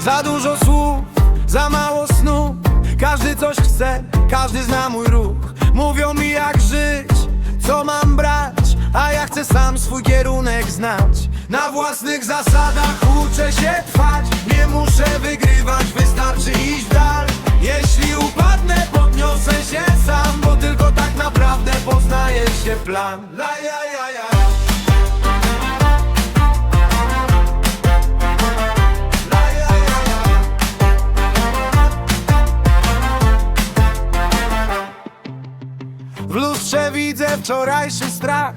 Za dużo słów, za mało snu. Każdy coś chce, każdy zna mój ruch. Mówią mi jak żyć, co mam brać A ja chcę sam swój kierunek znać. Na własnych zasadach uczę się trwać. Nie muszę wygrywać, wystarczy iść w dal. Jeśli upadnę, podniosę się sam Bo tylko tak naprawdę poznaje się plan. La, W lustrze widzę wczorajszy strach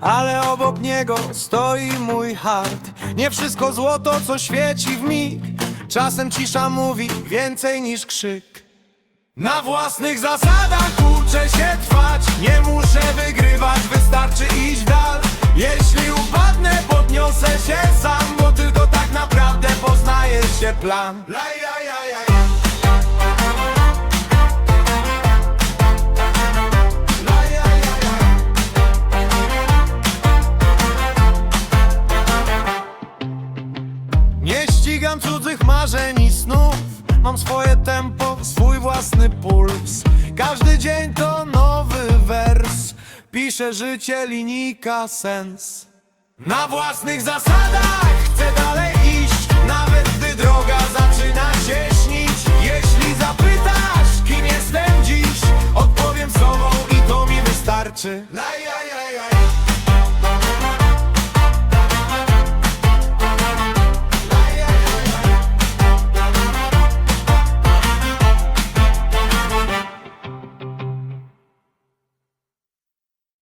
Ale obok niego stoi mój hart. Nie wszystko złoto, co świeci w mig. Czasem cisza mówi więcej niż krzyk. Na własnych zasadach uczę się trwać. Nie muszę wygrywać, wystarczy iść dal. Jeśli upadnę, podniosę się sam Bo tylko tak naprawdę poznaje się plan ścigam cudzych marzeń i snów. Mam swoje tempo, swój własny puls. Każdy dzień to nowy wers. Piszę życie, linijka, sens. Na własnych zasadach chcę dalej iść. Nawet gdy droga zaczyna się śnić. Jeśli zapytasz, kim jestem dziś Odpowiem sobą i to mi wystarczy.